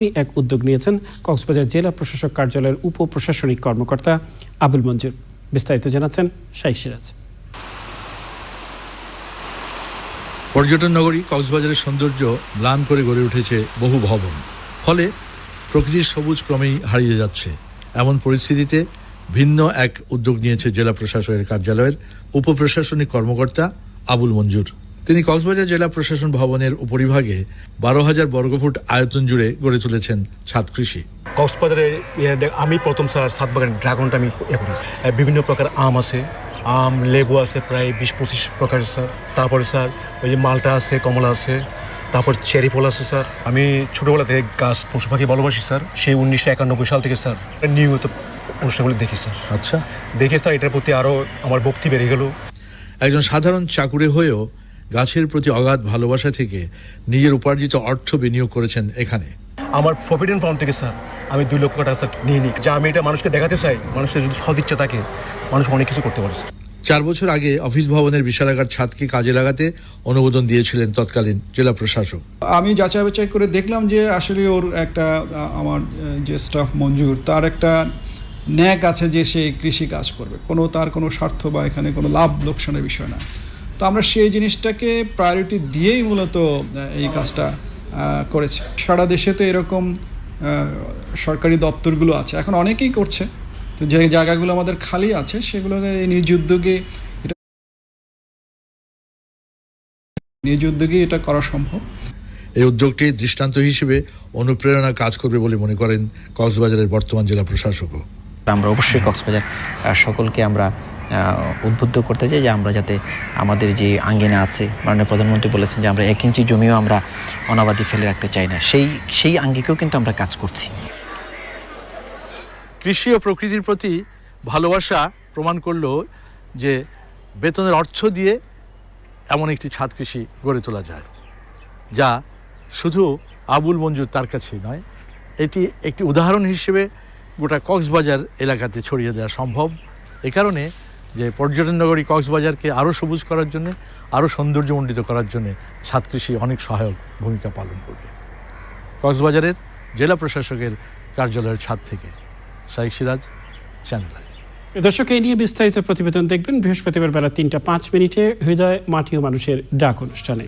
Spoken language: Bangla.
এক উদ্যোগ নিয়েছেন কক্সবাজার জেলা প্রশাসক কার্যালয়ের উপ প্রশাসনিক কর্মকর্তা আবুল মঞ্জুর। বিস্তারিত জানাচ্ছেন শাইখ সিরাজ। পর্যটন নগরী কক্সবাজারের সৌন্দর্য ম্লান করে গড়ে উঠেছে বহু ভবন। ফলে প্রকৃতির সবুজ ক্রমেই হারিয়ে যাচ্ছে। এমন পরিস্থিতিতে ভিন্ন এক উদ্যোগ নিয়েছে জেলা প্রশাসকের কার্যালয়ের উপপ্রশাসনিক কর্মকর্তা আবুল মঞ্জুর। তিনি কক্সবাজার জেলা প্রশাসন ভবনের উপরিভাগে বারো হাজার বর্গফুট আয়তন জুড়ে গড়ে তুলেছেন ছাদ কৃষি। কক্সবাজারে ইয়ে আমি প্রথম স্যার সাত বাগান ড্রাগনটা আমি ইয়ে করেছি বিভিন্ন প্রকার আম আছে আম লেবু আছে প্রায় বিশ পঁচিশ প্রকার স্যার। তারপরে স্যার ওই যে মালটা আছে কমলা আছে তারপর চেরি ফল আছে স্যার। আমি ছোটোবেলা থেকে গাছ পশু পাখি ভালোবাসি স্যার। সেই উনিশশো একানব্বই সাল থেকে স্যার নিয়মিত অনুষ্ঠানগুলি দেখি স্যার। আচ্ছা। দেখে স্যার এটার প্রতি আরও আমার ভক্তি বেড়ে গেল। একজন সাধারণ চাকুরে হয়েও গাছের প্রতি অগাধ ভালোবাসা থেকে নিজের উপার্জিত অর্থ বিনিয়োগ করেছেন এখানে। আমার প্রভিডেন্ট ফান্ড থেকে স্যার আমি দুই লক্ষ টাকা স্যার নিয়ে নিই। যা আমি এটা মানুষকে দেখাতে চাই মানুষের যদি সদিচ্ছা থাকে মানুষ অনেক কিছু করতে পারে চার বছর আগে অফিস ভবনের বিশালাকার ছাদকে কাজে লাগাতে অনুমোদন দিয়েছিলেন তৎকালীন জেলা প্রশাসক। আমি যাচাই বাছাই করে দেখলাম যে আসলে ওর একটা আমার যে স্টাফ মঞ্জুর তার একটা ন্যাক আছে যে সে কৃষি কাজ করবে। কোনো তার কোনো স্বার্থ বা এখানে কোনো লাভ লোকসানের বিষয় না। তো আমরা সেই জিনিসটাকে প্রায়োরিটি দিয়েই মূলত এই কাজটা করেছি। সারা দেশে তো এরকম সরকারি দপ্তরগুলো আছে। এখন অনেকেই করছে। তো যে জায়গাগুলো আমাদের খালি আছে সেগুলোকে এই নিজ উদ্যোগে এটা নিজ উদ্যোগে এটা করা সম্ভব। এই উদ্যোগটি দৃষ্টান্ত হিসেবে অনুপ্রেরণা কাজ করবে বলে মনে করেন কক্সবাজারের বর্তমান জেলা প্রশাসকও। আমরা অবশ্যই কক্সবাজার সকলকে আমরা উদ্বুদ্ধ করতে চাই যে আমরা যাতে আমাদের যে আঙ্গিনা আছে, মাননীয় প্রধানমন্ত্রী বলেছেন যে আমরা এক ইঞ্চি জমিও আমরা অনাবাদি ফেলে রাখতে চাই না। সেই সেই আঙ্গিকেও কিন্তু আমরা কাজ করছি। কৃষি ও প্রকৃতির প্রতি ভালোবাসা প্রমাণ করল যে বেতনের অর্থ দিয়ে এমন একটি ছাদ কৃষি গড়ে তোলা যায়, যা শুধু আবুল মঞ্জুর তার কাছেই নয়, এটি একটি উদাহরণ হিসেবে গোটা কক্সবাজার এলাকাতে ছড়িয়ে দেওয়া সম্ভব। এ কারণে যে পর্যটন নগরী কক্সবাজারকে আরও সবুজ করার জন্য আরও সৌন্দর্যমণ্ডিত করার জন্য ছাদ কৃষি অনেক সহায়ক ভূমিকা পালন করবে। কক্সবাজারের জেলা প্রশাসকের কার্যালয়ের ছাদ থেকে শাইখ সিরাজ, চ্যানেল। দর্শক, এই নিয়ে বিস্তারিত প্রতিবেদন দেখবেন বৃহস্পতিবার বেলা তিনটা পাঁচ মিনিটে হৃদয় মাটি ও মানুষের ডাক অনুষ্ঠানে।